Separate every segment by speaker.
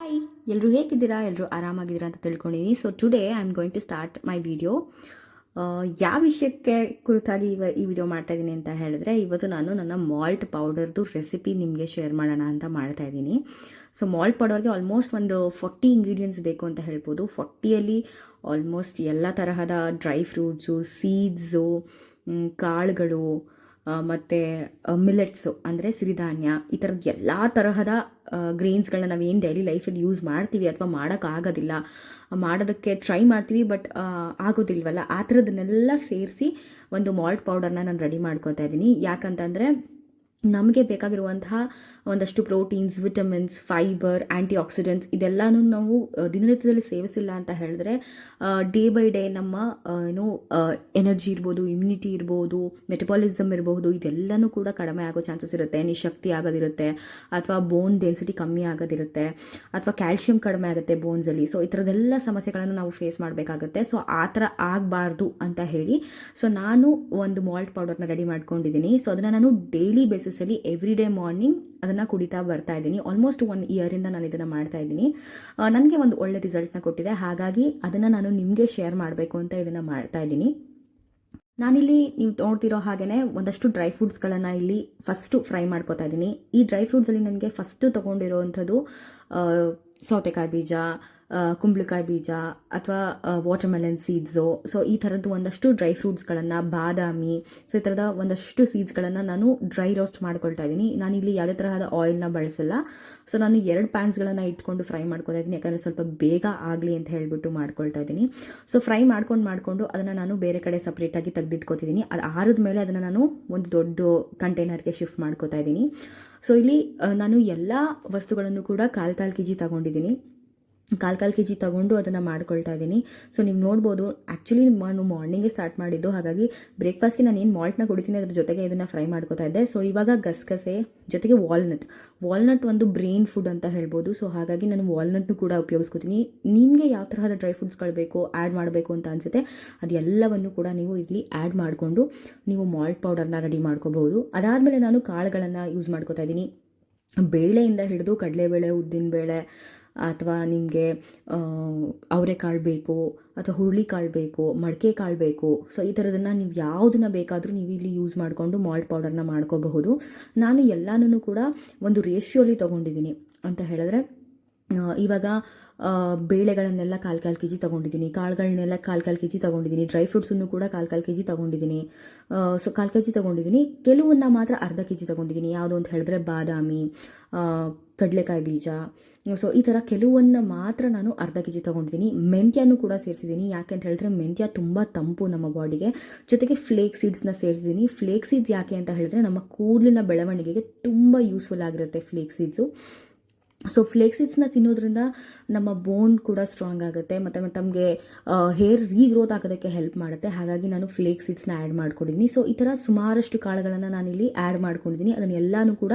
Speaker 1: Hi ಎಲ್ಲರೂ ಹೇಗಿದ್ದೀರಾ? ಎಲ್ಲರೂ ಆರಾಮಾಗಿದ್ದೀರಾ ಅಂತ ತಿಳ್ಕೊಂಡಿದ್ದೀನಿ so today I am going to start my video ಯಾವ ವಿಷಯಕ್ಕೆ ಕುರಿತಾಗಿ ಇವ ಈ ವಿಡಿಯೋ ಮಾಡ್ತಾಯಿದ್ದೀನಿ ಅಂತ ಹೇಳಿದ್ರೆ, ಇವತ್ತು ನಾನು ನನ್ನ ಮಾಲ್ಟ್ ಪೌಡರ್ದು ರೆಸಿಪಿ ನಿಮಗೆ ಶೇರ್ ಮಾಡೋಣ ಅಂತ ಮಾಡ್ತಾ ಇದ್ದೀನಿ ಸೊ ಮಾಲ್ಟ್ ಪೌಡರ್ಗೆ ಆಲ್ಮೋಸ್ಟ್ ಒಂದು ಫಾರ್ಟಿ ಇಂಗ್ರೀಡಿಯೆಂಟ್ಸ್ ಬೇಕು ಅಂತ ಹೇಳ್ಬೋದು. ಫಾರ್ಟಿಯಲ್ಲಿ ಆಲ್ಮೋಸ್ಟ್ ಎಲ್ಲ ತರಹದ ಡ್ರೈ ಫ್ರೂಟ್ಸು ಸೀಡ್ಸು ಕಾಳುಗಳು ಮತ್ತು ಮಿಲೆಟ್ಸು ಅಂದರೆ ಸಿರಿಧಾನ್ಯ, ಈ ಥರದ ಎಲ್ಲ ತರಹದ ಗ್ರೇನ್ಸ್ಗಳನ್ನ ನಾವು ಏನು ಡೈಲಿ ಲೈಫಲ್ಲಿ ಯೂಸ್ ಮಾಡ್ತೀವಿ ಅಥವಾ ಮಾಡೋಕ್ಕಾಗೋದಿಲ್ಲ ಮಾಡೋದಕ್ಕೆ ಟ್ರೈ ಮಾಡ್ತೀವಿ ಬಟ್ ಆಗೋದಿಲ್ವಲ್ಲ. ಆ ಥರದನ್ನೆಲ್ಲ ಸೇರಿಸಿ ಒಂದು ಮಾಲ್ಟ್ ಪೌಡರ್ನ ನಾನು ರೆಡಿ ಮಾಡ್ಕೊತಾ ಇದ್ದೀನಿ. ಯಾಕಂತಂದರೆ ನಮಗೆ ಬೇಕಾಗಿರುವಂತಹ ಒಂದಷ್ಟು proteins, vitamins, fibre antioxidants ಇದೆಲ್ಲನೂ ನಾವು ದಿನನಿತ್ಯದಲ್ಲಿ ಸೇವಿಸಿಲ್ಲ ಅಂತ ಹೇಳಿದ್ರೆ ಡೇ ಬೈ ಡೇ ನಮ್ಮ ಏನು ಎನರ್ಜಿ ಇರ್ಬೋದು, ಇಮ್ಯುನಿಟಿ ಇರ್ಬೋದು ಮೆಟಬಾಲಿಸಮ್ ಇರ್ಬೋದು, ಇದೆಲ್ಲನೂ ಕೂಡ ಕಡಿಮೆ ಆಗೋ ಚಾನ್ಸಸ್ ಇರುತ್ತೆ. ನಿಶಕ್ತಿ ಆಗೋದಿರುತ್ತೆ, ಅಥವಾ ಬೋನ್ ಡೆನ್ಸಿಟಿ ಕಮ್ಮಿ ಆಗೋದಿರುತ್ತೆ, ಅಥವಾ ಕ್ಯಾಲ್ಶಿಯಂ ಕಡಿಮೆ ಆಗುತ್ತೆ ಬೋನ್ಸಲ್ಲಿ ಸೊ ಈ ಥರದ್ದೆಲ್ಲ ಸಮಸ್ಯೆಗಳನ್ನು ನಾವು ಫೇಸ್ ಮಾಡಬೇಕಾಗುತ್ತೆ. ಸೊ ಆ ಥರ ಆಗಬಾರ್ದು ಅಂತ ಹೇಳಿ. ಸೊ ನಾನು ಒಂದು ಮಾಲ್ಟ್ ಪೌಡರ್ನ ರೆಡಿ ಮಾಡ್ಕೊಂಡಿದ್ದೀನಿ. ಸೊ ಅದನ್ನು ನಾನು ಡೈಲಿ ಬೇಸಿಸಲ್ಲಿ ಎವ್ರಿ ಡೇ ಮಾರ್ನಿಂಗ್ ಅದನ್ನು ಕುಡಿತಾ ಬರ್ತಾ ಇದ್ದೀನಿ. ಆಲ್ಮೋಸ್ಟ್ ಒನ್ ಇಯರಿಂದ ನಾನು ಇದನ್ನು ಮಾಡ್ತಾ ಇದ್ದೀನಿ. ನನಗೆ ಒಂದು ಒಳ್ಳೆ ರಿಸಲ್ಟ್ನ ಕೊಟ್ಟಿದೆ. ಹಾಗಾಗಿ ಅದನ್ನು ನಾನು ನಿಮಗೆ ಶೇರ್ ಮಾಡಬೇಕು ಅಂತ ಇದನ್ನು ಮಾಡ್ತಾ ಇದ್ದೀನಿ. ನಾನಿಲ್ಲಿ ನೀವು ನೋಡ್ತಿರೋ ಹಾಗೆಯೇ ಒಂದಷ್ಟು ಡ್ರೈ ಫ್ರೂಟ್ಸ್ಗಳನ್ನು ಇಲ್ಲಿ ಫಸ್ಟು ಫ್ರೈ ಮಾಡ್ಕೋತಾ ಇದ್ದೀನಿ. ಈ ಡ್ರೈ ಫ್ರೂಟ್ಸಲ್ಲಿ ನನಗೆ ಫಸ್ಟು ತೊಗೊಂಡಿರೋವಂಥದ್ದು ಸೌತೆಕಾಯಿ ಬೀಜ ಕುಂಬಳಕಾಯಿ ಬೀಜ ಅಥವಾ ವಾಟರ್ಮೆಲನ್ ಸೀಡ್ಸು ಸೊ ಈ ಥರದ್ದು ಒಂದಷ್ಟು ಡ್ರೈ ಫ್ರೂಟ್ಸ್ಗಳನ್ನು ಬಾದಾಮಿ ಸೊ ಈ ಥರದ ಒಂದಷ್ಟು ಸೀಡ್ಸ್ಗಳನ್ನು ನಾನು ಡ್ರೈ ರೋಸ್ಟ್ ಮಾಡ್ಕೊಳ್ತಾ ಇದ್ದೀನಿ. ನಾನಿಲ್ಲಿ ಯಾವುದೇ ತರಹದ ಆಯಿಲ್ನ ಬಳಸಲ್ಲ. ಸೊ ನಾನು ಎರಡು ಪ್ಯಾನ್ಸ್ಗಳನ್ನು ಇಟ್ಕೊಂಡು ಫ್ರೈ ಮಾಡ್ಕೊತಾ ಇದ್ದೀನಿ. ಯಾಕಂದರೆ ಸ್ವಲ್ಪ ಬೇಗ ಆಗಲಿ ಅಂತ ಹೇಳಿಬಿಟ್ಟು ಮಾಡ್ಕೊಳ್ತಾ ಇದ್ದೀನಿ. ಸೊ ಫ್ರೈ ಮಾಡ್ಕೊಂಡು ಮಾಡಿಕೊಂಡು ಅದನ್ನು ನಾನು ಬೇರೆ ಕಡೆ ಸಪ್ರೇಟಾಗಿ ತೆಗೆದಿಟ್ಕೋತಿದ್ದೀನಿ. ಅದು ಆರಿದ ಮೇಲೆ ಅದನ್ನು ನಾನು ಒಂದು ದೊಡ್ಡ ಕಂಟೈನರ್ಗೆ ಶಿಫ್ಟ್ ಮಾಡ್ಕೋತಾ ಇದ್ದೀನಿ. ಸೊ ಇಲ್ಲಿ ನಾನು ಎಲ್ಲ ವಸ್ತುಗಳನ್ನು ಕೂಡ ಕಾಲು ಕಾಲು ಕೆ ಜಿ ತೊಗೊಂಡಿದ್ದೀನಿ. ಕಾಲು ಕಾಲು ಕೆ ಜಿ ತೊಗೊಂಡು ಅದನ್ನು ಮಾಡ್ಕೊಳ್ತಾ ಇದ್ದೀನಿ. ಸೊ ನೀವು ನೋಡ್ಬೋದು ಆ್ಯಕ್ಚುಲಿ ನಾನು ಮಾರ್ನಿಂಗೇ ಸ್ಟಾರ್ಟ್ ಮಾಡಿದ್ದು. ಹಾಗಾಗಿ ಬ್ರೇಕ್ಫಾಸ್ಟ್ಗೆ ನಾನು ಏನು ಮಾಲ್ಟ್ನ ಕುಡಿತೀನಿ ಅದ್ರ ಜೊತೆಗೆ ಇದನ್ನು ಫ್ರೈ ಮಾಡ್ಕೋತಾ ಇದ್ದೆ. ಸೊ ಇವಾಗ ಗಸಗಸೆ, ಜೊತೆಗೆ ವಾಲ್ನಟ್ ವಾಲ್ನಟ್ ಒಂದು ಬ್ರೈನ್ ಫುಡ್ ಅಂತ ಹೇಳ್ಬೋದು. ಸೊ ಹಾಗಾಗಿ ನಾನು ವಾಲ್ನಟ್ನು ಕೂಡ ಉಪಯೋಗಿಸ್ಕೊತೀನಿ. ನಿಮಗೆ ಯಾವ ತರಹದ ಡ್ರೈ ಫ್ರೂಟ್ಸ್ಗಳು ಬೇಕು ಆ್ಯಡ್ ಮಾಡಬೇಕು ಅಂತ ಅನಿಸುತ್ತೆ, ಅದೆಲ್ಲವನ್ನು ಕೂಡ ನೀವು ಇಲ್ಲಿ ಆ್ಯಡ್ ಮಾಡಿಕೊಂಡು ನೀವು ಮಾಲ್ಟ್ ಪೌಡರ್ನ ರೆಡಿ ಮಾಡ್ಕೋಬಹುದು. ಅದಾದಮೇಲೆ ನಾನು ಕಾಳುಗಳನ್ನು ಯೂಸ್ ಮಾಡ್ಕೋತಾ ಇದ್ದೀನಿ. ಬೇಳೆಯಿಂದ ಹಿಡಿದು ಕಡಲೆಬೇಳೆ, ಉದ್ದಿನಬೇಳೆ ಅಥವಾ ನಿಮಗೆ ಅವರೆಕಾಳು ಬೇಕು ಅಥವಾ ಹುರುಳಿಕಾಳು ಬೇಕು, ಮಡಿಕೆ ಕಾಳು ಬೇಕು, ಸೊ ಈ ಥರದನ್ನು ನೀವು ಯಾವುದನ್ನ ಬೇಕಾದರೂ ನೀವು ಇಲ್ಲಿ ಯೂಸ್ ಮಾಡಿಕೊಂಡು ಮಾಲ್ಟ್ ಪೌಡರ್ನ ಮಾಡ್ಕೋಬಹುದು. ನಾನು ಎಲ್ಲಾನು ಕೂಡ ಒಂದು ರೇಷಿಯೋಲಿ ತೊಗೊಂಡಿದ್ದೀನಿ ಅಂತ ಹೇಳಿದ್ರೆ ಇವಾಗ ಬೇಳೆಗಳನ್ನೆಲ್ಲ ಕಾಲು ಕಾಲು ಕೆ ಜಿ ತೊಗೊಂಡಿದ್ದೀನಿ ಕಾಳುಗಳನ್ನೆಲ್ಲ ಕಾಲು ಕಾಲು ಕೆ ಜಿ ತೊಗೊಂಡಿದ್ದೀನಿ ಡ್ರೈ ಫ್ರೂಟ್ಸನ್ನು ಕೂಡ ಕಾಲು ಕಾಲು ಕೆ ಜಿ ತೊಗೊಂಡಿದ್ದೀನಿ ಸೊ ಕಾಲು ಕೆ ಜಿ ತೊಗೊಂಡಿದ್ದೀನಿ. ಕೆಲವನ್ನ ಮಾತ್ರ ಅರ್ಧ ಕೆ ಜಿ ತೊಗೊಂಡಿದ್ದೀನಿ. ಯಾವುದು ಅಂತ ಹೇಳಿದ್ರೆ ಬಾದಾಮಿ ಕಡಲೆಕಾಯಿ ಬೀಜ. ಸೊ ಈ ಥರ ಕೆಲವನ್ನ ಮಾತ್ರ ನಾನು ಅರ್ಧ ಕೆ ಜಿ ತೊಗೊಂಡಿದ್ದೀನಿ. ಮೆಂತ್ಯನೂ ಕೂಡ ಸೇರಿಸಿದ್ದೀನಿ. ಯಾಕೆ ಅಂತ ಹೇಳಿದ್ರೆ ಮೆಂತ್ಯ ತುಂಬ ತಂಪು ನಮ್ಮ ಬಾಡಿಗೆ. ಜೊತೆಗೆ ಫ್ಲೇಕ್ ಸೀಡ್ಸ್ನ ಸೇರಿಸಿದ್ದೀನಿ. ಫ್ಲೇಕ್ ಸೀಡ್ಸ್ ಯಾಕೆ ಅಂತ ಹೇಳಿದ್ರೆ ನಮ್ಮ ಕೂದಲಿನ ಬೆಳವಣಿಗೆಗೆ ತುಂಬ ಯೂಸ್ಫುಲ್ ಆಗಿರುತ್ತೆ ಫ್ಲೇಕ್ ಸೀಡ್ಸು ಸೊ ಫ್ಲೇಕ್ಸಿಡ್ಸ್ನ ತಿನ್ನೋದ್ರಿಂದ ನಮ್ಮ ಬೋನ್ ಕೂಡ ಸ್ಟ್ರಾಂಗ್ ಆಗುತ್ತೆ. ಮತ್ತು ನಮಗೆ ಹೇರ್ ರೀಗ್ರೋತ್ ಆಗೋದಕ್ಕೆ ಹೆಲ್ಪ್ ಮಾಡುತ್ತೆ. ಹಾಗಾಗಿ ನಾನು ಫ್ಲೇಕ್ಸಿಡ್ಸ್ನ ಆ್ಯಡ್ ಮಾಡ್ಕೊಂಡಿದ್ದೀನಿ ಸೊ ಈ ಥರ ಸುಮಾರಷ್ಟು ಕಾಳುಗಳನ್ನು ನಾನಿಲ್ಲಿ ಆ್ಯಡ್ ಮಾಡ್ಕೊಂಡಿದ್ದೀನಿ ಅದನ್ನೆಲ್ಲನೂ ಕೂಡ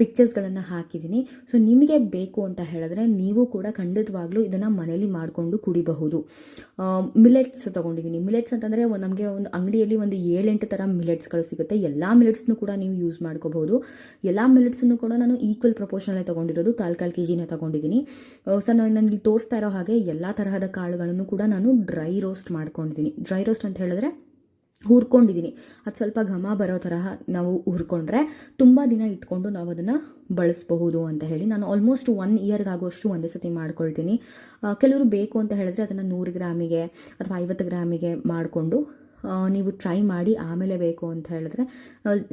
Speaker 1: ಪಿಕ್ಚರ್ಸ್ಗಳನ್ನು ಹಾಕಿದ್ದೀನಿ. ಸೊ ನಿಮಗೆ ಬೇಕು ಅಂತ ಹೇಳಿದ್ರೆ ನೀವು ಕೂಡ ಖಂಡಿತವಾಗ್ಲೂ ಇದನ್ನು ಮನೇಲಿ ಮಾಡಿಕೊಂಡು ಕುಡಿಬಹುದು. ಮಿಲೆಟ್ಸ್ ತೊಗೊಂಡಿದ್ದೀನಿ. ಮಿಲೆಟ್ಸ್ ಅಂತಂದರೆ ನಮಗೆ ಒಂದು ಅಂಗಡಿಯಲ್ಲಿ ಒಂದು ಏಳೆಂಟು ಥರ ಮಿಲೆಟ್ಸ್ಗಳು ಸಿಗುತ್ತೆ. ಎಲ್ಲ ಮಿಲೆಟ್ಸ್ನು ಕೂಡ ನೀವು ಯೂಸ್ ಮಾಡ್ಕೋಬಹುದು. ಎಲ್ಲ ಮಿಲೆಟ್ಸನ್ನು ಕೂಡ ನಾನು ಈಕ್ವಲ್ ಪ್ರಪೋರ್ಷನಲ್ಲೇ ತೊಗೊಂಡಿರೋದು. ಕಾಲು ಕಾಲು ಕೆ ಜಿನೇ ತೊಗೊಂಡಿದ್ದೀನಿ ಸೊ ನಾನು ನನಗೆ ತೋರಿಸ್ತಾ ಇರೋ ಹಾಗೆ ಎಲ್ಲ ತರಹದ ಕಾಳುಗಳನ್ನು ಕೂಡ ನಾನು ಡ್ರೈ ರೋಸ್ಟ್ ಮಾಡ್ಕೊಂಡಿದ್ದೀನಿ. ಡ್ರೈ ರೋಸ್ಟ್ ಅಂತ ಹೇಳಿದ್ರೆ ಹುರ್ಕೊಂಡಿದ್ದೀನಿ ಅದು ಸ್ವಲ್ಪ ಘಮ ಬರೋ ತರಹ ನಾವು ಹುರ್ಕೊಂಡ್ರೆ ತುಂಬ ದಿನ ಇಟ್ಕೊಂಡು ನಾವು ಅದನ್ನು ಬಳಸಬಹುದು ಅಂತ ಹೇಳಿ ನಾನು ಆಲ್ಮೋಸ್ಟ್ ಒನ್ ಇಯರ್ಗಾಗುವಷ್ಟು ಒಂದೇ ಸತಿ ಮಾಡ್ಕೊಳ್ತೀನಿ. ಕೆಲವರು ಬೇಕು ಅಂತ ಹೇಳಿದ್ರೆ ಅದನ್ನು ನೂರು ಗ್ರಾಮಿಗೆ ಅಥವಾ ಐವತ್ತು ಗ್ರಾಮಿಗೆ ಮಾಡಿಕೊಂಡು ನೀವು ಟ್ರೈ ಮಾಡಿ ಆಮೇಲೆ ಬೇಕು ಅಂತ ಹೇಳಿದ್ರೆ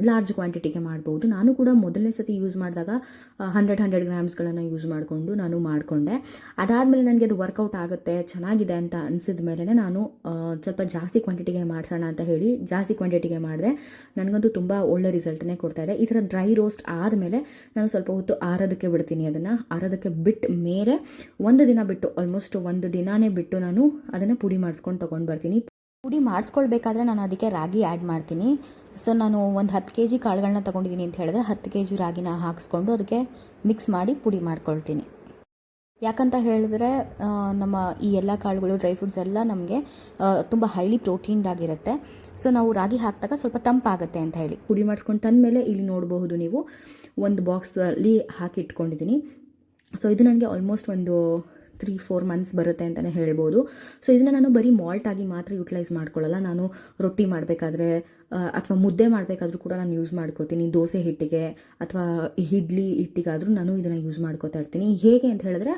Speaker 1: ಲಾರ್ಜ್ ಕ್ವಾಂಟಿಟಿಗೆ ಮಾಡ್ಬೋದು. ನಾನು ಕೂಡ ಮೊದಲನೇ ಸತಿ ಯೂಸ್ ಮಾಡಿದಾಗ ಹಂಡ್ರೆಡ್ ಹಂಡ್ರೆಡ್ ಗ್ರಾಮ್ಸ್ಗಳನ್ನು ಯೂಸ್ ಮಾಡಿಕೊಂಡು ನಾನು ಮಾಡಿಕೊಂಡೆ. ಅದಾದಮೇಲೆ ನನಗೆ ಅದು ವರ್ಕೌಟ್ ಆಗುತ್ತೆ, ಚೆನ್ನಾಗಿದೆ ಅಂತ ಅನಿಸಿದ ಮೇಲೆ ನಾನು ಸ್ವಲ್ಪ ಜಾಸ್ತಿ ಕ್ವಾಂಟಿಟಿಗೆ ಮಾಡಿಸೋಣ ಅಂತ ಹೇಳಿ ಜಾಸ್ತಿ ಕ್ವಾಂಟಿಟಿಗೆ ಮಾಡಿದೆ. ನನಗಂತೂ ತುಂಬ ಒಳ್ಳೆ ರಿಸಲ್ಟನ್ನೇ ಕೊಡ್ತಾ ಇದೆ. ಈ ಥರ ಡ್ರೈ ರೋಸ್ಟ್ ಆದಮೇಲೆ ನಾನು ಸ್ವಲ್ಪ ಹೊತ್ತು ಆರೋದಕ್ಕೆ ಬಿಡ್ತೀನಿ ಅದನ್ನು. ಆರೋದಕ್ಕೆ ಬಿಟ್ಟು ಮೇಲೆ ಒಂದು ದಿನ ಬಿಟ್ಟು ಆಲ್ಮೋಸ್ಟ್ ಒಂದು ದಿನಾನೇ ಬಿಟ್ಟು ನಾನು ಅದನ್ನು ಪುಡಿ ಮಾಡಿಸ್ಕೊಂಡು ತೊಗೊಂಡು ಬರ್ತೀನಿ. ಪುಡಿ ಮಾಡಿಸ್ಕೊಳ್ಬೇಕಾದ್ರೆ ನಾನು ಅದಕ್ಕೆ ರಾಗಿ ಆ್ಯಡ್ ಮಾಡ್ತೀನಿ. ಸೊ ನಾನು ಒಂದು ಹತ್ತು ಕೆ ಜಿ ಕಾಳುಗಳನ್ನ ತೊಗೊಂಡಿದ್ದೀನಿ ಅಂತ ಹೇಳಿದ್ರೆ ಹತ್ತು ಕೆ ಜಿ ರಾಗಿನ ಹಾಕಿಸ್ಕೊಂಡು ಅದಕ್ಕೆ ಮಿಕ್ಸ್ ಮಾಡಿ ಪುಡಿ ಮಾಡ್ಕೊಳ್ತೀನಿ. ಯಾಕಂತ ಹೇಳಿದ್ರೆ ನಮ್ಮ ಈ ಎಲ್ಲ ಕಾಳುಗಳು ಡ್ರೈ ಫ್ರೂಟ್ಸ್ ಎಲ್ಲ ನಮಗೆ ತುಂಬ ಹೈಲಿ ಪ್ರೋಟೀನ್ಡ್ ಆಗಿರುತ್ತೆ. ಸೊ ನಾವು ರಾಗಿ ಹಾಕಿದಾಗ ಸ್ವಲ್ಪ ತಂಪಾಗುತ್ತೆ ಅಂತ ಹೇಳಿ. ಪುಡಿ ಮಾಡಿಸ್ಕೊಂಡು ತಂದಮೇಲೆ ಇಲ್ಲಿ ನೋಡಬಹುದು ನೀವು, ಒಂದು ಬಾಕ್ಸಲ್ಲಿ ಹಾಕಿ ಇಟ್ಕೊಂಡಿದ್ದೀನಿ ಸೊ ಇದು ನನಗೆ ಆಲ್ಮೋಸ್ಟ್ ಒಂದು ತ್ರೀ ಫೋರ್ ಮಂತ್ಸ್ ಬರುತ್ತೆ ಅಂತಲೇ ಹೇಳ್ಬೋದು. ಸೊ ಇದನ್ನು ನಾನು ಬರೀ ಮಾಲ್ಟ್ ಆಗಿ ಮಾತ್ರ ಯುಟಿಲೈಸ್ ಮಾಡ್ಕೊಳ್ಳಲ್ಲ. ನಾನು ರೊಟ್ಟಿ ಮಾಡಬೇಕಾದ್ರೆ ಅಥವಾ ಮುದ್ದೆ ಮಾಡಬೇಕಾದ್ರೂ ಕೂಡ ನಾನು ಯೂಸ್ ಮಾಡ್ಕೋತೀನಿ. ದೋಸೆ ಹಿಟ್ಟಿಗೆ ಅಥವಾ ಇಡ್ಲಿ ಹಿಟ್ಟಿಗಾದರೂ ನಾನು ಇದನ್ನು ಯೂಸ್ ಮಾಡ್ಕೋತಾ ಇರ್ತೀನಿ. ಹೇಗೆ ಅಂತ ಹೇಳಿದ್ರೆ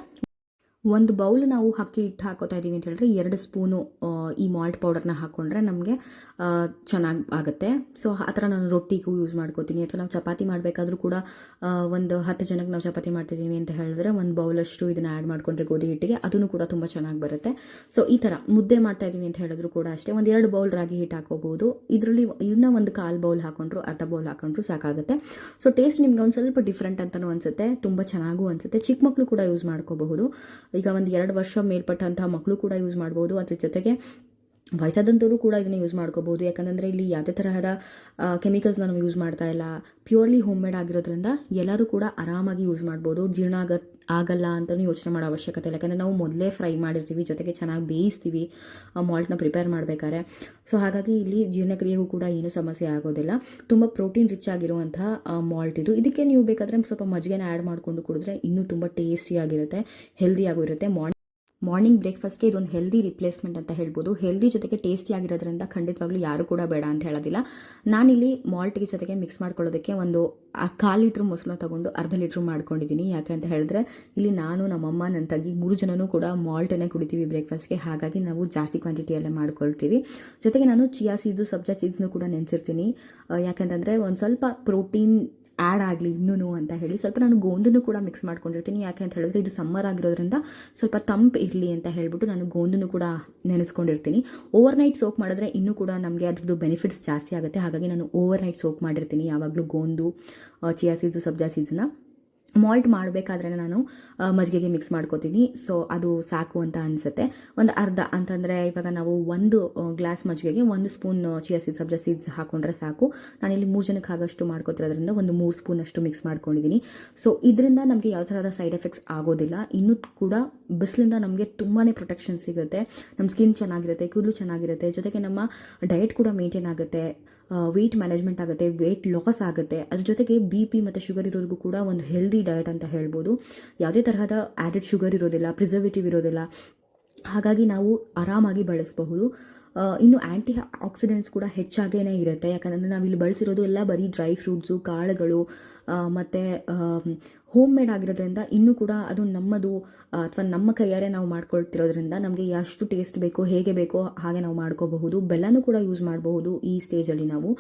Speaker 1: ಒಂದು ಬೌಲ್ ನಾವು ಅಕ್ಕಿ ಹಿಟ್ಟು ಹಾಕೋತಾ ಇದ್ದೀವಿ ಅಂತ ಹೇಳಿದ್ರೆ ಎರಡು ಸ್ಪೂನು ಈ ಮಾಲ್ಟ್ ಪೌಡರ್ನ ಹಾಕ್ಕೊಂಡ್ರೆ ನಮಗೆ ಚೆನ್ನಾಗಿ ಆಗುತ್ತೆ. ಸೊ, ಆ ಥರ ನಾನು ರೊಟ್ಟಿಗೂ ಯೂಸ್ ಮಾಡ್ಕೋತೀನಿ. ಅಥವಾ ನಾವು ಚಪಾತಿ ಮಾಡಬೇಕಾದ್ರೂ ಕೂಡ ಒಂದು ಹತ್ತು ಜನಕ್ಕೆ ನಾವು ಚಪಾತಿ ಮಾಡ್ತಿದ್ದೀವಿ ಅಂತ ಹೇಳಿದ್ರೆ ಒಂದು ಬೌಲಷ್ಟು ಇದನ್ನು ಆ್ಯಡ್ ಮಾಡ್ಕೊಂಡ್ರೆ ಗೋಧಿ ಹಿಟ್ಟಿಗೆ ಅದನ್ನು ಕೂಡ ತುಂಬ ಚೆನ್ನಾಗಿ ಬರುತ್ತೆ. ಸೊ, ಈ ಥರ ಮುದ್ದೆ ಮಾಡ್ತಾ ಇದ್ದೀವಿ ಅಂತ ಹೇಳಿದ್ರು ಕೂಡ ಅಷ್ಟೇ, ಒಂದು ಎರಡು ಬೌಲ್ ರಾಗಿ ಹಿಟ್ಟು ಹಾಕೋಬಹುದು ಇದರಲ್ಲಿ ಇನ್ನೂ ಒಂದು ಕಾಲು ಬೌಲ್ ಹಾಕೊಂಡ್ರು, ಅರ್ಧ ಬೌಲ್ ಹಾಕೊಂಡ್ರು ಸಾಕಾಗುತ್ತೆ. ಸೊ, ಟೇಸ್ಟ್ ನಿಮ್ಗೆ ಒಂದು ಸ್ವಲ್ಪ ಡಿಫ್ರೆಂಟ್ ಅಂತಲೂ ಅನಿಸುತ್ತೆ, ತುಂಬ ಚೆನ್ನಾಗೂ ಅನಿಸುತ್ತೆ. ಚಿಕ್ಕ ಮಕ್ಕಳು ಕೂಡ ಯೂಸ್ ಮಾಡ್ಕೋಬಹುದು. ಈಗ ಒಂದು ಎರಡು ವರ್ಷ ಮೇಲ್ಪಟ್ಟಂತಹ ಮಕ್ಕಳು ಕೂಡ ಯೂಸ್ ಮಾಡ್ಬೋದು. ಅದ್ರ ಜೊತೆಗೆ ವಯಸ್ಸಾದಂಥವರು ಕೂಡ ಇದನ್ನು ಯೂಸ್ ಮಾಡ್ಕೋಬೋದು. ಯಾಕಂದರೆ ಇಲ್ಲಿ ಯಾವುದೇ ತರಹದ ಕೆಮಿಕಲ್ಸ್ ನಾವು ಯೂಸ್ ಮಾಡ್ತಾ ಇಲ್ಲ. ಪ್ಯೂರ್ಲಿ ಹೋಮ್ ಮೇಡ್ ಆಗಿರೋದ್ರಿಂದ ಎಲ್ಲರೂ ಕೂಡ ಆರಾಮಾಗಿ ಯೂಸ್ ಮಾಡ್ಬೋದು. ಜೀರ್ಣ ಆಗ, ಆಗಲ್ಲ ಅಂತಲೂ ಯೋಚನೆ ಮಾಡೋ ಅವಶ್ಯಕತೆ ಇಲ್ಲ. ಯಾಕಂದರೆ ನಾವು ಮೊದಲೇ ಫ್ರೈ ಮಾಡಿರ್ತೀವಿ, ಜೊತೆಗೆ ಚೆನ್ನಾಗಿ ಬೇಯಿಸ್ತೀವಿ ಮಾಲ್ಟ್ನ ಪ್ರಿಪೇರ್ ಮಾಡಬೇಕಾದ್ರೆ. ಸೊ ಹಾಗಾಗಿ ಇಲ್ಲಿ ಜೀರ್ಣಕ್ರಿಯೆಗೂ ಕೂಡ ಏನೂ ಸಮಸ್ಯೆ ಆಗೋದಿಲ್ಲ. ತುಂಬ ಪ್ರೋಟೀನ್ ರಿಚ್ ಆಗಿರುವಂತಹ ಮಾಲ್ಟ್ ಇದು. ಇದಕ್ಕೆ ನೀವು ಬೇಕಾದರೆ ಸ್ವಲ್ಪ ಮಜ್ಜಿಗೆನ ಆ್ಯಡ್ ಮಾಡಿಕೊಂಡು ಕುಡಿದ್ರೆ ಇನ್ನೂ ತುಂಬ ಟೇಸ್ಟಿಯಾಗಿರುತ್ತೆ ಹೆಲ್ದಿಯಾಗೂ ಇರುತ್ತೆ. ಮಾರ್ನಿಂಗ್ ಮಾರ್ನಿಂಗ್ ಬ್ರೇಕ್ಫಾಸ್ಟ್ಗೆ ಇದೊಂದು ಹೆಲ್ದಿ ರಿಪ್ಲೇಸ್ಮೆಂಟ್ ಅಂತ ಹೇಳ್ಬೋದು. ಹೆಲ್ದಿ ಜೊತೆಗೆ ಟೇಸ್ಟಿ ಆಗಿರೋದ್ರಿಂದ ಖಂಡಿತವಾಗ್ಲೂ ಯಾರು ಕೂಡ ಬೇಡ ಅಂತ ಹೇಳೋದಿಲ್ಲ. ನಾನಿಲ್ಲಿ ಮಾಲ್ಟ್ಗೆ ಜೊತೆಗೆ ಮಿಕ್ಸ್ ಮಾಡ್ಕೊಳ್ಳೋದಕ್ಕೆ ಒಂದು ಕಾಲು ಲೀಟ್ರ್ ಮೊಸರನ್ನ ತಗೊಂಡು ಅರ್ಧ ಲೀಟ್ರ್ ಮಾಡ್ಕೊಂಡಿದ್ದೀನಿ ಯಾಕೆ ಅಂತ ಹೇಳಿದ್ರೆ, ಇಲ್ಲಿ ನಾನು, ನಮ್ಮಮ್ಮ ನನ್ನ ತಂಗಿ ಮೂರು ಜನನೂ ಕೂಡ ಮಾಲ್ಟನ್ನೇ ಕುಡಿತೀವಿ ಬ್ರೇಕ್ಫಾಸ್ಟ್ಗೆ ಹಾಗಾಗಿ ನಾವು ಜಾಸ್ತಿ ಕ್ವಾಂಟಿಟಿಯಲ್ಲೇ ಮಾಡ್ಕೊಳ್ತೀವಿ. ಜೊತೆಗೆ ನಾನು ಚಿಯಾ ಸೀಡ್ಸು ಸಬ್ಜಾ ಸೀಡ್ಸ್ನು ಕೂಡ ನೆನೆಸಿರ್ತೀನಿ. ಯಾಕೆಂತಂದರೆ ಒಂದು ಸ್ವಲ್ಪ ಪ್ರೋಟೀನ್ ಆ್ಯಡ್ ಆಗಲಿ, ಇನ್ನೂ ಅಂತ ಹೇಳಿ ಸ್ವಲ್ಪ ನಾನು ಗೋಂದನ್ನು ಕೂಡ ಮಿಕ್ಸ್ ಮಾಡ್ಕೊಂಡಿರ್ತೀನಿ. ಯಾಕೆ ಅಂತ ಹೇಳಿದ್ರೆ ಇದು ಸಮ್ಮರ್ ಆಗಿರೋದ್ರಿಂದ ಸ್ವಲ್ಪ ತಂಪು ಇರಲಿ ಅಂತ ಹೇಳಿಬಿಟ್ಟು ನಾನು ಗೋಂದನ್ನು ಕೂಡ ನೆನೆಸ್ಕೊಂಡಿರ್ತೀನಿ. ಓವರ್ ನೈಟ್ ಸೋಕ್ ಮಾಡಿದ್ರೆ ಇನ್ನೂ ಕೂಡ ನಮಗೆ ಅದ್ರದ್ದು ಬೆನಿಫಿಟ್ಸ್ ಜಾಸ್ತಿ ಆಗುತ್ತೆ. ಹಾಗಾಗಿ ನಾನು ಓವರ್ ನೈಟ್ ಸೋಕ್ ಮಾಡಿರ್ತೀನಿ ಯಾವಾಗಲೂ ಗೋಂದು ಚಿಯಾ ಸೀಡ್ಸು ಸಬ್ಜಾ ಸೀಡ್ಸನ್ನ ಮಾಲ್ಟ್ ಮಾಡಬೇಕಾದ್ರೆ ನಾನು ಮಜ್ಜಿಗೆಗೆ ಮಿಕ್ಸ್ ಮಾಡ್ಕೋತೀನಿ. ಸೊ ಅದು ಸಾಕು ಅಂತ ಅನಿಸುತ್ತೆ. ಒಂದು ಅರ್ಧ, ಅಂತಂದರೆ ಇವಾಗ ನಾವು ಒಂದು ಗ್ಲಾಸ್ ಮಜ್ಜಿಗೆಗೆ ಒಂದು ಸ್ಪೂನ್ ಚಿಯಾ ಸೀಡ್ಸ್ ಸಬ್ಜಾ ಸೀಡ್ಸ್ ಹಾಕೊಂಡ್ರೆ ಸಾಕು. ನಾನಿಲ್ಲಿ ಮೂರು ಜನಕ್ಕೆ ಆಗೋಷ್ಟು ಮಾಡ್ಕೋತಿರೋದ್ರಿಂದ ಒಂದು ಮೂರು ಸ್ಪೂನ್ ಅಷ್ಟು ಮಿಕ್ಸ್ ಮಾಡ್ಕೊಂಡಿದ್ದೀನಿ ಸೊ ಇದರಿಂದ ನಮಗೆ ಯಾವ ಥರದ ಸೈಡ್ ಎಫೆಕ್ಟ್ಸ್ ಆಗೋದಿಲ್ಲ. ಇನ್ನೂ ಕೂಡ ಬಿಸಿಲಿಂದ ನಮಗೆ ತುಂಬಾ ಪ್ರೊಟೆಕ್ಷನ್ ಸಿಗುತ್ತೆ. ನಮ್ಮ ಸ್ಕಿನ್ ಚೆನ್ನಾಗಿರುತ್ತೆ, ಕೂದಲು ಚೆನ್ನಾಗಿರುತ್ತೆ. ಜೊತೆಗೆ ನಮ್ಮ ಡಯಟ್ ಕೂಡ ಮೇಂಟೈನ್ ಆಗುತ್ತೆ. ವೆಯ್ಟ್ ಮ್ಯಾನೇಜ್ಮೆಂಟ್ ಆಗುತ್ತೆ ವೆಯ್ಟ್ ಲಾಸ್ ಆಗುತ್ತೆ. ಅದ್ರ ಜೊತೆಗೆ ಬಿ ಪಿ ಮತ್ತು ಶುಗರ್ ಇರೋರಿಗೂ ಕೂಡ ಒಂದು ಹೆಲ್ದಿ ಡಯಟ್ ಅಂತ ಹೇಳ್ಬೋದು. ಯಾವುದೇ ತರಹದ ಆ್ಯಡೆಡ್ ಶುಗರ್ ಇರೋದಿಲ್ಲ ಪ್ರಿಸರ್ವೇಟಿವ್ ಇರೋದಿಲ್ಲ. ಹಾಗಾಗಿ ನಾವು ಆರಾಮಾಗಿ ಬಳಸಬಹುದು. ಇನ್ನು ಆ್ಯಂಟಿ ಆಕ್ಸಿಡೆಂಟ್ಸ್ ಕೂಡ ಹೆಚ್ಚಾಗೇ ಇರುತ್ತೆ. ಯಾಕಂದರೆ ನಾವಿಲ್ಲಿ ಬಳಸಿರೋದು ಎಲ್ಲ ಬರೀ ಡ್ರೈ ಫ್ರೂಟ್ಸು ಕಾಳುಗಳು ಮತ್ತು ಹೋಮ್ ಮೇಡ್ ಆಗಿರೋದ್ರಿಂದ ಇನ್ನೂ ಕೂಡ ಅದು ನಮ್ಮದು, ಅಥವಾ ನಮ್ಮ ಕೈಯಾರೆ ನಾವು ಮಾಡ್ಕೊಳ್ತಿರೋದ್ರಿಂದ ನಮಗೆ ಎಷ್ಟು ಟೇಸ್ಟ್ ಬೇಕೋ, ಹೇಗೆ ಬೇಕೋ ಹಾಗೆ ನಾವು ಮಾಡ್ಕೋಬಹುದು. ಬೆಲ್ಲನೂ ಕೂಡ ಯೂಸ್ ಮಾಡಬಹುದು ಈ ಸ್ಟೇಜಲ್ಲಿ ನಾವು.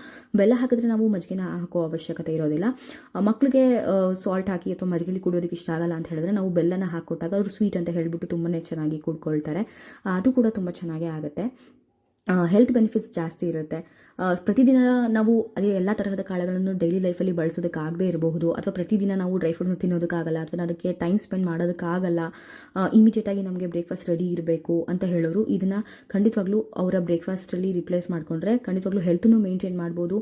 Speaker 1: ಬೆಲ್ಲ ಹಾಕಿದ್ರೆ ನಾವು ಮಜ್ಜಿಗೆನ ಹಾಕೋ ಅವಶ್ಯಕತೆ ಇರೋದಿಲ್ಲ. ಮಕ್ಕಳಿಗೆ ಸಾಲ್ಟ್ ಹಾಕಿ ಅಥವಾ ಮಜ್ಜಿಗೆಲಿ ಕುಡಿಯೋದಕ್ಕೆ ಇಷ್ಟ ಆಗಲ್ಲ ಅಂತ ಹೇಳಿದ್ರೆ ನಾವು ಬೆಲ್ಲನ ಹಾಕಿಕೊಟ್ಟಾಗ ಅವರು ಸ್ವೀಟ್ ಅಂತ ಹೇಳಿಬಿಟ್ಟು ತುಂಬಾ ಚೆನ್ನಾಗಿ ಕುಡ್ಕೊಳ್ತಾರೆ. ಅದು ಕೂಡ ತುಂಬ ಚೆನ್ನಾಗೇ ಆಗುತ್ತೆ. ಹೆಲ್ತ್ ಬೆನಿಫಿಟ್ಸ್ ಜಾಸ್ತಿ ಇರುತ್ತೆ. ಪ್ರತಿದಿನ ನಾವು ಅದೇ ಎಲ್ಲ ತರಹದ ಕಾಳುಗಳನ್ನು ಡೈಲಿ ಲೈಫಲ್ಲಿ ಬಳಸೋದಕ್ಕಾಗದೇ ಇರಬಹುದು ಅಥವಾ ಪ್ರತಿದಿನ ನಾವು ಡ್ರೈ ಫ್ರೂಟ್ನ ತಿನ್ನೋದಕ್ಕಾಗಲ್ಲ ಅಥವಾ ಅದಕ್ಕೆ ಟೈಮ್ ಸ್ಪೆಂಡ್ ಮಾಡೋದಕ್ಕಾಗಲ್ಲ ಇಮಿಡಿಯೇಟಾಗಿ ನಮಗೆ ಬ್ರೇಕ್ಫಾಸ್ಟ್ ರೆಡಿ ಇರಬೇಕು ಅಂತ ಹೇಳೋರು ಇದನ್ನು ಖಂಡಿತವಾಗ್ಲೂ ಅವರ ಬ್ರೇಕ್ಫಾಸ್ಟಲ್ಲಿ ರಿಪ್ಲೇಸ್ ಮಾಡಿಕೊಂಡ್ರೆ ಖಂಡಿತವಾಗ್ಲೂ ಹೆಲ್ತನ್ನು ಮೇಂಟೈನ್ ಮಾಡ್ಬೋದು.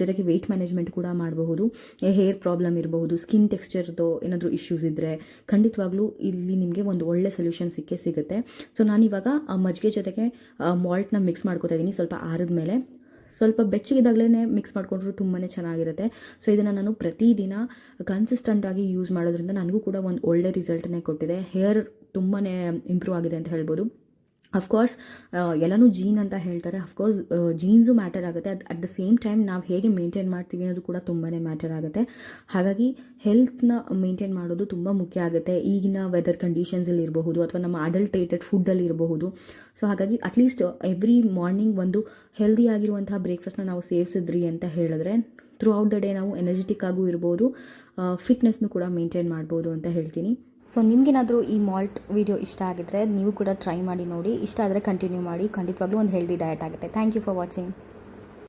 Speaker 1: ಜೊತೆಗೆ ವೆಯ್ಟ್ ಮ್ಯಾನೇಜ್ಮೆಂಟ್ ಕೂಡ ಮಾಡಬಹುದು. ಹೇರ್ ಪ್ರಾಬ್ಲಮ್ ಇರಬಹುದು ಸ್ಕಿನ್ ಟೆಕ್ಸ್ಚರ್ದು ಏನಾದರೂ ಇಶ್ಯೂಸ್ ಇದ್ದರೆ ಖಂಡಿತವಾಗ್ಲೂ ಇಲ್ಲಿ ನಿಮಗೆ ಒಂದು ಒಳ್ಳೆ ಸೊಲ್ಯೂಷನ್ ಸಿಕ್ಕೇ ಸಿಗುತ್ತೆ. ಸೊ ನಾನಿವಾಗ ಮಜ್ಜಿಗೆ ಜೊತೆಗೆ ಮಾಲ್ಟ್ನ ಮಿಕ್ಸ್ ಮಾಡ್ಕೋತಾ ಇದ್ದೀನಿ ಸ್ವಲ್ಪ ಆರಿದ ಮೇಲೆ ಸ್ವಲ್ಪ ಬೆಚ್ಚಗಿದಾಗಲೇ ಮಿಕ್ಸ್ ಮಾಡಿಕೊಂಡ್ರು ತುಂಬಾ ಚೆನ್ನಾಗಿರುತ್ತೆ. ಸೊ ಇದನ್ನು ನಾನು ಪ್ರತಿದಿನ ಕನ್ಸಿಸ್ಟೆಂಟಾಗಿ ಯೂಸ್ ಮಾಡೋದ್ರಿಂದ ನನಗೂ ಕೂಡ ಒಂದು ಒಳ್ಳೆ ರಿಸಲ್ಟನ್ನೇ ಕೊಟ್ಟಿದೆ. ಹೇರ್ ತುಂಬಾ ಇಂಪ್ರೂವ್ ಆಗಿದೆ ಅಂತ ಹೇಳ್ಬೋದು. ಅಫ್ಕೋರ್ಸ್ ಎಲ್ಲನೂ ಜೀನ್ ಅಂತ ಹೇಳ್ತಾರೆ. ಅಫ್ಕೋರ್ಸ್ ಜೀನ್ಸು ಮ್ಯಾಟರ್ ಆಗುತ್ತೆ. ಅದು ಅಟ್ ದ ಸೇಮ್ ಟೈಮ್ ನಾವು ಹೇಗೆ ಮೇಂಟೈನ್ ಮಾಡ್ತೀವಿ ಅನ್ನೋದು ಕೂಡ ತುಂಬಾ ಮ್ಯಾಟರ್ ಆಗುತ್ತೆ. ಹಾಗಾಗಿ ಹೆಲ್ತ್ನ ಮೇಂಟೈನ್ ಮಾಡೋದು ತುಂಬ ಮುಖ್ಯ ಆಗುತ್ತೆ. ಈಗಿನ ವೆದರ್ ಕಂಡೀಷನ್ಸಲ್ಲಿ ಇರಬಹುದು ಅಥವಾ ನಮ್ಮ ಅಡಲ್ಟೇಟೆಡ್ ಫುಡ್ಡಲ್ಲಿ ಇರಬಹುದು. ಸೊ ಹಾಗಾಗಿ ಅಟ್ಲೀಸ್ಟ್ ಎವ್ರಿ ಮಾರ್ನಿಂಗ್ ಒಂದು ಹೆಲ್ದಿ ಆಗಿರುವಂತಹ ಬ್ರೇಕ್ಫಾಸ್ಟ್ನ ನಾವು ಸೇವಿಸಿದ್ರಿ ಅಂತ ಹೇಳಿದ್ರೆ ಥ್ರೂ ಔಟ್ ದ ಡೇ ನಾವು ಎನರ್ಜೆಟಿಕ್ ಆಗೂ ಇರ್ಬೋದು ಫಿಟ್ನೆಸ್ನು ಕೂಡ ಮೇಂಟೈನ್ ಮಾಡ್ಬೋದು ಅಂತ ಹೇಳ್ತೀನಿ. ಸೊ ನಿಮಗೇನಾದರೂ ಈ ಮಾಲ್ಟ್ ವಿಡಿಯೋ ಇಷ್ಟ ಆಗಿದ್ರೆ ನೀವು ಕೂಡ ಟ್ರೈ ಮಾಡಿ ನೋಡಿ. ಇಷ್ಟ ಆದರೆ ಕಂಟಿನ್ಯೂ ಮಾಡಿ. ಖಂಡಿತವಾಗ್ಲೂ ಒಂದು ಹೆಲ್ದಿ ಡಯಟ್ ಆಗುತ್ತೆ. Thank you for watching